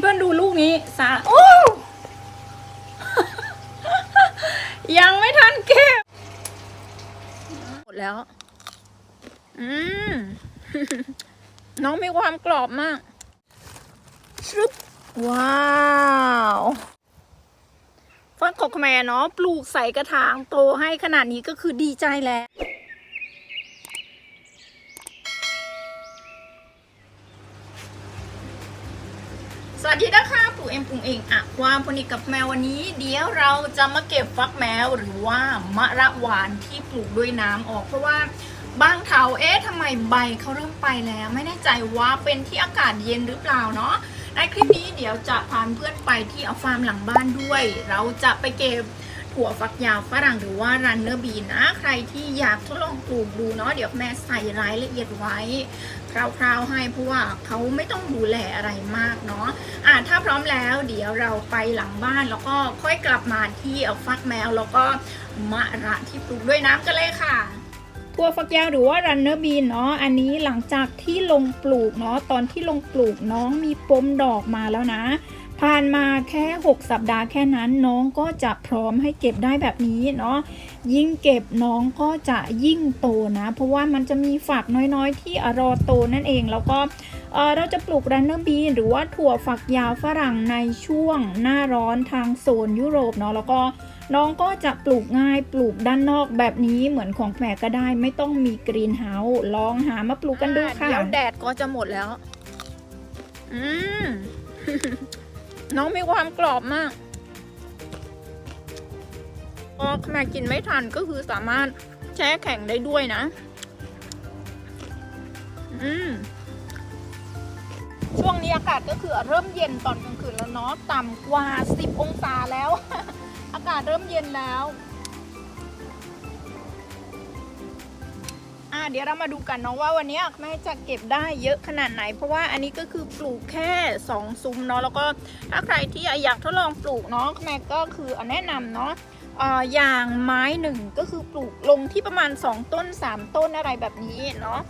เพื่อนดูลูกนี้สาโอ้ ยังไม่ทันเก็บ หมดแล้ว อืม น้องมีความกรอบมากชึบว้าวฟักของแม่เนาะปลูกใส่กระถางโตให้ขนาดนี้ก็คือดีใจแล้ว สวัสดีนะคะปู่เอ็มปุ่งเองอะความพนิกกับแมววันนี้ เดี๋ยวเราจะมาเก็บฟักแมวหรือว่ามะระหวานที่ปลูกด้วยน้ำออกเพราะว่าบางเถาเอ๊ะทำไมใบเขาเริ่มไปแล้ว ไม่แน่ใจว่าเป็นที่อากาศเย็นหรือเปล่าเนาะในคลิปนี้เดี๋ยวจะพาเพื่อนไปที่เอาฟาร์มหลังบ้านด้วย เราจะไปเก็บ ถั่วฝักยาวฝรั่งหรือว่ารันเนอร์บีนะ ใครที่อยากทดลองปลูกดูเนาะเดี๋ยวแม่ใส่รายละเอียดไว้คร่าวๆให้เพราะว่าเขาไม่ต้องดูแลอะไรมากเนาะอ่าถ้าพร้อมแล้วเดี๋ยวเราไปหลังบ้านแล้วก็ค่อยกลับมาที่ฟักแมวแล้วก็มะระที่ปลูกด้วยน้ำกันเลยค่ะถั่วฝักยาวหรือว่ารันเนอร์บีนเนาะอันนี้หลังจากที่ลงปลูกเนาะตอนที่ลงปลูกน้องมีปมดอกมาแล้วนะ ผ่านมาแค่ 6 สัปดาห์แค่นั้นน้องก็จะพร้อมให้เก็บได้แบบนี้เนาะยิ่งเก็บน้องก็จะยิ่งโตนะ เพราะว่ามันจะมีฝักน้อยๆ ที่รอโตนั่นเองแล้วก็เเราจะปลูกรันเนอร์บีนหรือว่าถั่วฝักยาวฝรั่งในช่วงหน้าร้อนทางโซนยุโรปเนาะแล้วก็น้องก็จะปลูกง่ายปลูกด้านนอกแบบนี้เหมือนของแม่ก็ได้ไม่ต้องมีกรีนเฮาส์ลองหามาปลูกกันดูค่ะเดี๋ยวแดดก็จะหมดแล้ว อืม น้องมีความกรอบมากพอแม่กินไม่ทันก็คือสามารถแช่แข็งได้ด้วยนะ อืมช่วงนี้อากาศก็คือเริ่มเย็นตอนกลางคืนแล้วเนาะต่ำกว่า 10 องศาแล้ว อากาศเริ่มเย็นแล้ว เดี๋ยวเรามาดูกันเนาะว่าวันนี้แม่จะเก็บได้เยอะขนาดไหน เพราะว่าอันนี้ก็คือปลูกแค่ 2 ซุ้มเนาะแล้วก็ถ้าใครที่อยากทดลองปลูกเนาะแม่ก็คือแนะนำเนาะอออย่างไม้หนึ่งก็คือปลูกลงที่ประมาณ 2 ต้น 3 ต้นอะไรแบบนี้เนาะ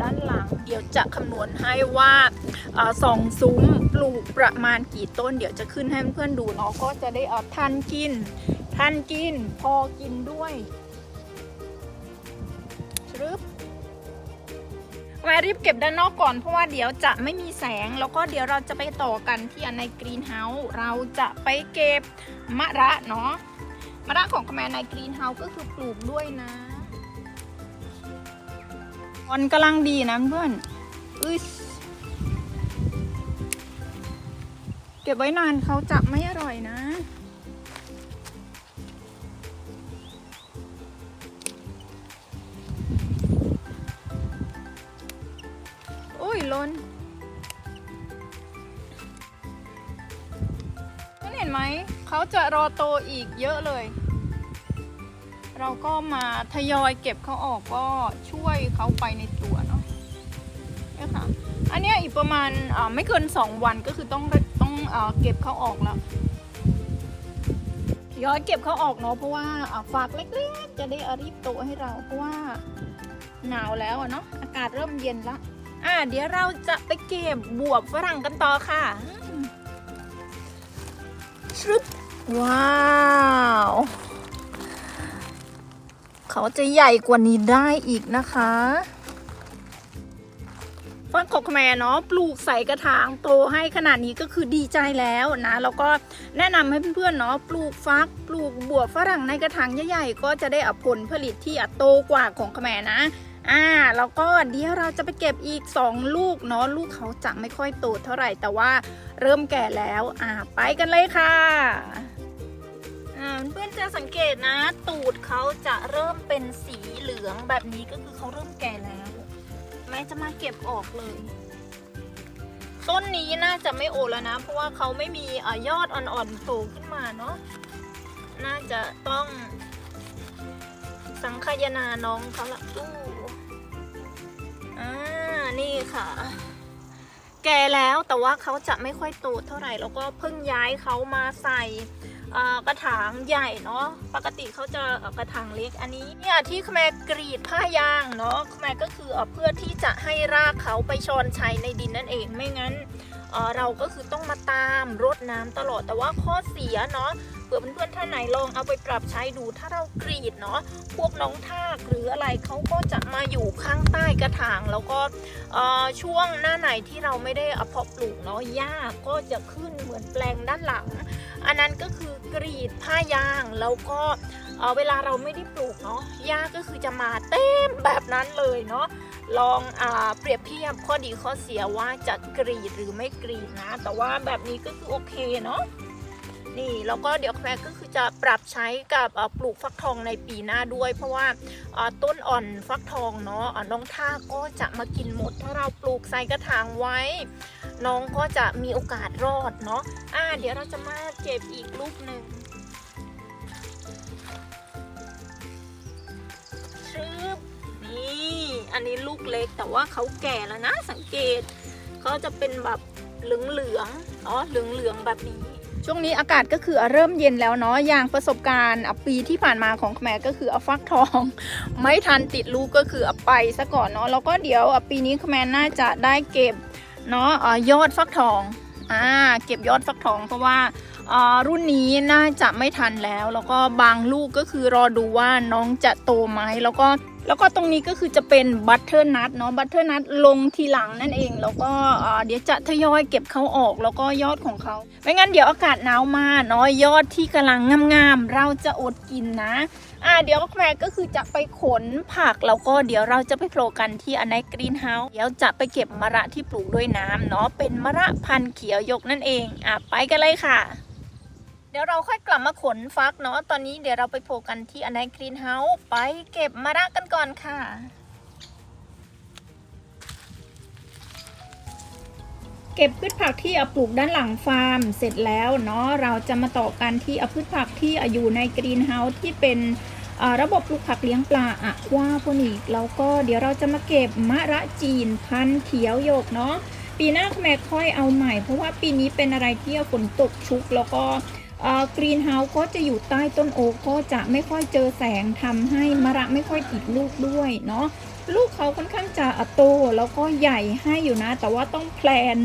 ด้านหลังเดี๋ยวจะคำนวณให้ว่าสองซุ้มปลูกประมาณกี่ต้น เดี๋ยวจะขึ้นให้เพื่อนๆดูเนาะก็จะได้เอาทันกิน ทันกิน พอกินด้วย รึบแวรีบเก็บด้านนอกก่อนเพราะว่าเดี๋ยวจะไม่มีแสง แล้วก็เดี๋ยวเราจะไปต่อกันที่อันในกรีนเฮาส์เราจะไปเก็บมะระเนาะมะระของคแมนในกรีนเฮาส์ก็คือปลูกด้วยนะมันกำลังดีนะเพื่อนอุ้ยเก็บไว้นานเขาจะไม่อร่อยนะ ไหม เขาจะรอโตอีกเยอะเลย เราก็มาทยอยเก็บเขาออกก็ช่วยเขาไปในตัวเนาะนี่ค่ะ อันนี้อีกประมาณไม่เกิน 2 วันก็คือต้องต้องอเก็บเขาออกแล้วย้อยเก็บเขาออกเนาะเพราะว่าฝากเล็กๆ จะได้อารีบโตให้เราเพราะว่าหนาวแล้วเนาะอากาศเริ่มเย็นละอ่าเดี๋ยวเราจะไปเก็บบวบฝรั่งกันต่อค่ะ ชรึบว้าว เขาจะใหญ่กว่านี้ได้อีกนะคะฟักของแม่เนาะปลูกใส่กระถางโตให้ขนาดนี้ก็คือดีใจแล้วนะ แล้วก็แนะนำให้เพื่อนๆเนาะปลูกฟักปลูกบวบฝรั่งในกระถางใหญ่ๆก็จะได้อผลผลิตที่อะโตกว่าของแม่นะ อ่าแล้วก็เดี๋ยวเราจะไปเก็บอีก 2 ลูกเนาะลูกเขาจะไม่ค่อยโตเท่าไหร่แต่ว่าเริ่มแก่แล้วอ่าไปกันเลยค่ะอ่าเพื่อนจะสังเกตนะ ตูดเขาจะเริ่มเป็นสีเหลืองแบบนี้ก็คือเขาเริ่มแก่แล้วแม่จะมาเก็บออกเลย ต้นนี้น่าจะไม่โอแล้วนะ เพราะว่าเขาไม่มีอยอดอ่อนๆโผล่ขึ้นมาเนาะน่าจะต้องสังคายนาน้องเขาละตู้ อ่านี่ค่ะ แก่แล้วแต่ว่าเขาจะไม่ค่อยโตเท่าไหร่แล้วก็เพิ่งย้ายเขามาใส่กระถางใหญ่เนาะปกติเขาจะกระถางเล็กอันนี้เนี่ยที่แม่กรีดผ้ายางเนาะแม่ก็คือเพื่อที่จะให้รากเขาไปชอนชัยในดินนั่นเองไม่งั้นเอ่อเราก็คือต้องมาตามรดน้ำตลอดแต่ว่าข้อเสียเนาะ เผื่อเพื่อนๆท่านไหนลองเอาไปปรับใช้ดูถ้าเรากรีดเนาะพวกน้องทากหรืออะไรเขาก็จะมาอยู่ข้างใต้กระถาง แล้วก็ช่วงหน้าไหนที่เราไม่ได้เอาเพาะปลูกเนาะหญ้าก็จะขึ้นเหมือนแปลงด้านหลัง อันนั้นก็คือกรีดผ้ายางแล้วก็เวลาเราไม่ได้ปลูกเนาะหญ้าก็คือจะมาเต็มแบบนั้นเลยเนาะลองอเปรียบเทียบข้อดีข้อเสียว่าจะกรีดหรือไม่กรีดนะ แต่ว่าแบบนี้ก็คือโอเคเนาะ นี่แล้วก็เดี๋ยวแม่ก็คือจะปรับใช้กับปลูกฟักทองในปีหน้าด้วย เพราะว่าต้นอ่อนฟักทองเนาะน้องท่าก็จะมากินหมด ถ้าเราปลูกใส่กระถางไว้ น้องก็จะมีโอกาสรอดเนาะอ่าเดี๋ยวเราจะมาเก็บอีกลูกหนึ่งชึบนี่อันนี้ลูกเล็กแต่ว่าเขาแก่แล้วนะสังเกตเขาจะเป็นแบบเหลืองๆเนาะเหลืองๆแบบนี้ ช่วงนี้อากาศก็คือเริ่มเย็นแล้วเนาะอย่างประสบการณ์ปีที่ผ่านมาของแม่ก็คือเอาฟักทอง ไม่ทันติดลูกก็คือเอาไปซะก่อนเนาะแล้วก็เดี๋ยวปีนี้แม่น่าจะได้เก็บเนาะยอดฟักทองอ่าเก็บยอดฟักทองเพราะว่ารุ่นนี้น่าจะไม่ทันแล้ว แล้วก็บางลูกก็คือรอดูว่าน้องจะโตไหมแล้วก็ แล้วก็ตรงนี้ก็คือจะเป็นบัตเทอร์นัทเนาะบัตเทอร์นัทลงทีหลังนั่นเอง แล้วก็เดี๋ยวจะทยอยเก็บเขาออกแล้วก็ยอดของเขาไม่งั้นเดี๋ยวอากาศหนาวมาเนาะยอดที่กำลังงามๆเราจะอดกินนะอ่าเดี๋ยวแม่ก็คือจะไปขนผักแล้วก็เดี๋ยวเราจะไปโผล่กันที่อันไนกรีนเฮาส์เดี๋ยวจะไปเก็บมะระที่ปลูกด้วยน้ำเนาะเป็นมะระพันธุ์เขียวยกนั่นเองอะไปกันเลยค่ะ ดี๋ยวเราค่อยกลับมาขนฟักเนาะตอนนี้เดี๋ยวเราไปโผล่กันที่อันไนกรีนเฮาส์ไปเก็บมะระกันก่อนค่ะเก็บพืชผักที่เอาปลูกด้านหลังฟาร์มเสร็จแล้วเนาะเราจะมาต่อกันที่เอาพืชผักที่อยู่ในกรีนเฮาส์ที่เป็นระบบปลูกผักเลี้ยงปลาอะว่าพวกนี้แล้วก็เดี๋ยวเราจะมาเก็บมะระจีนพันธุ์เขียวหยกเนาะปีหน้าแม่ค่อยเอาใหม่ เพราะว่าปีนี้เป็นอะไรที่ฝนตกชุกแล้วก็ กรีนเฮาส์ก็จะอยู่ใต้ต้นโอ๊กก็จะไม่ค่อยเจอแสงทำให้มะระไม่ค่อยติดลูกด้วยเนาะลูกเขาค่อนข้างจะโตแล้วก็ใหญ่ให้อยู่นะ แต่ว่าต้องแพลน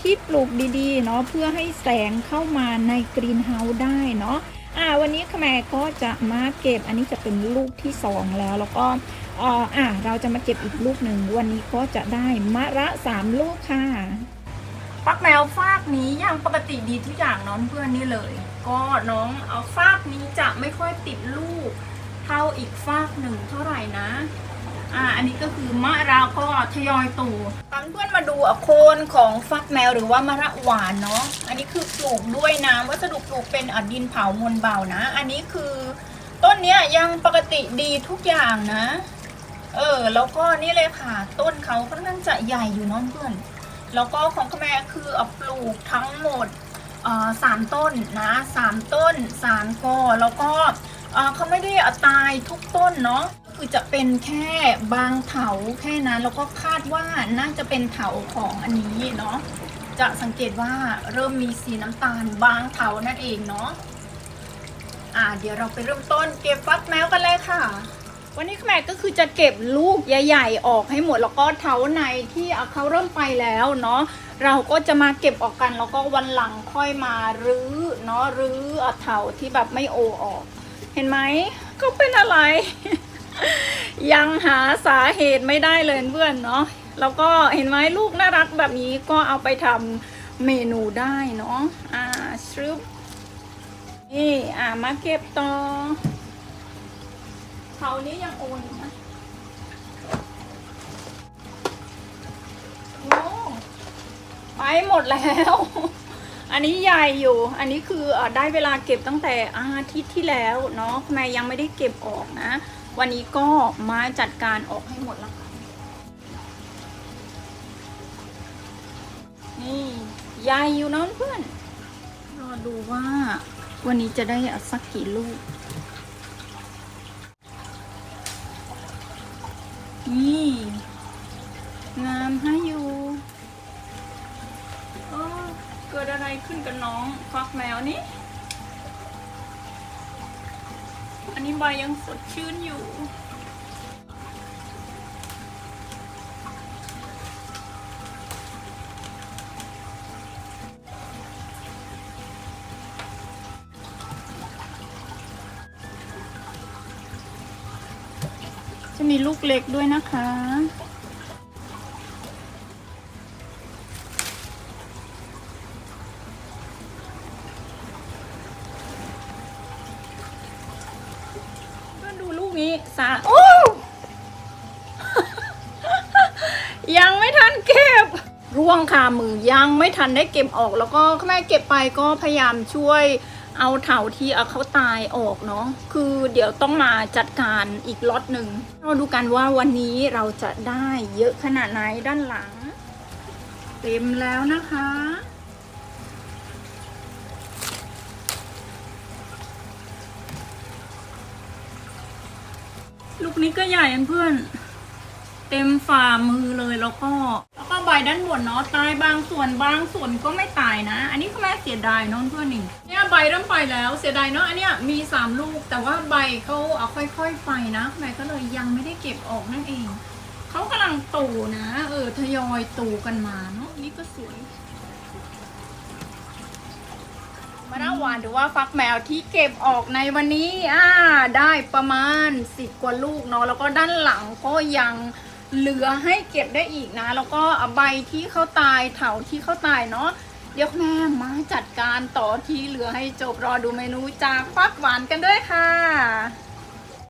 ที่ปลูกดีๆเนาะเพื่อให้แสงเข้ามาในกรีนเฮาส์ได้เนาะอ่าวันนี้ขแมก็จะมาเก็บอันนี้จะเป็นลูกที่สองแล้วแล้วก็อ่ออ่าเราจะมาเก็บอีกลูกหนึ่งวันนี้ก็จะได้มะระสามลูกค่ะ ฟักแมวฟากนี้ยังปกติดีทุกอย่างน้องเพื่อนนี่เลย ก็น้องเอาฟากนี้จะไม่ค่อยติดลูก เท่าอีกฟากหนึ่งเท่าไหร่นะอ่าอันนี้ก็คือมะระก็ทยอยตูตอนเพื่อนมาดูอะโคนของฟักแมวหรือว่ามะระหวานเนาะอันนี้คือปลูกด้วยน้ำวัสดุปลูกเป็นอดินเผามวลเบานะ อันนี้คือต้นเนี้ยยังปกติดีทุกอย่างนะ เออแล้วก็นี่เลยค่ะ ต้นเขาค่อนข้างจะใหญ่อยู่น้องเพื่อน แล้วก็ของแม่คือเอาปลูกทั้งหมดสามต้นนะสามต้นสามกอแล้วก็เขาไม่ได้เอาตายทุกต้นเนาะคือจะเป็นแค่บางเถาแค่นั้นแล้วก็คาดว่าน่าจะเป็นเถาของอันนี้เนาะจะสังเกตว่าเริ่มมีสีน้ำตาลบางเถานั่นเองเนาะอ่าเดี๋ยวเราไปเริ่มต้นเก็บฟักแมวกันเลยค่ะ วันนี้แม่ก็คือจะเก็บลูกใหญ่ ๆ ออกให้หมดแล้วก็เท้าในที่เขาเริ่มไปแล้วเนาะเราก็จะมาเก็บออกกันแล้วก็วันหลังค่อยมารื้อเนาะรื้อเอาเถาที่แบบไม่โอออก เห็นไหมเขาเป็นอะไร ยังหาสาเหตุไม่ได้เลยเพื่อนเนาะแล้วก็เห็นไหมลูกน่ารักแบบนี้ก็เอาไปทำเมนูได้เนาะอ่าชรึบนี่อ่ามาเก็บต่อ เขานี้ยังโอนอยู่นะโอ้ไปหมดแล้ว อันนี้ใหญ่อยู่ อันนี้คืออได้เวลาเก็บตั้งแต่อาทิตย์ที่แล้วเนาะแม่ยังไม่ได้เก็บออกนะ วันนี้ก็มาจัดการออกให้หมดแล้วค่ะนี่ใหญ่อยู่น้องเพื่อนรอดูว่าวันนี้จะได้สักกี่ลูก นี่งามให้อยู่เออเกิดอะไรขึ้นกับน้องฟักแมวนี่ อันนี้ใบยังสดชื่นอยู่ กเล็กด้วยนะคะก็ดูลูกนี้สาโอ้ ยังไม่ทันเก็บ ร่วงคามือยังไม่ทันได้เก็บออก แล้วก็แม่เก็บไปก็พยายามช่วย เอาเถาที่เอาเขาตายออกเนาะคือเดี๋ยวต้องมาจัดการอีกล็อตหนึ่งเราดูกันว่าวันนี้เราจะได้เยอะขนาดไหนด้านหลัง เต็มแล้วนะคะลูกนี้ก็ใหญ่เพื่อน เต็มฝ่ามือเลยแล้วก็ แล้วก็ใบด้านบนเนาะตายบางส่วนบางส่วนก็ไม่ตายนะ อันนี้ก็แม่เสียดายเน้องเพื่อนนี่เนี่ยใบเริ่มไปแล้วเสียดายเนาะอันเนี้ยมีสามลูกแต่ว่าใบเขาเอาค่อย ๆ ไปนะแม่ก็เลยยังไม่ได้เก็บออกนั่นเองเขากำลังโตนะเออทยอยโตกันมาเนาะนี่ก็สวยมะนาวหวานหรือว่าฟักแมวที่เก็บออกในวันนี้อ่าได้ประมาณสิบกว่าลูกเนาะแล้วก็ด้านหลังก็ยัง เหลือให้เก็บได้อีกนะ แล้วก็เอาใบที่เขาตายเถาที่เขาตายเนาะเดี๋ยวแม่มาจัดการต่อที่เหลือให้จบรอดูเมนูจากฟักหวานกันด้วยค่ะ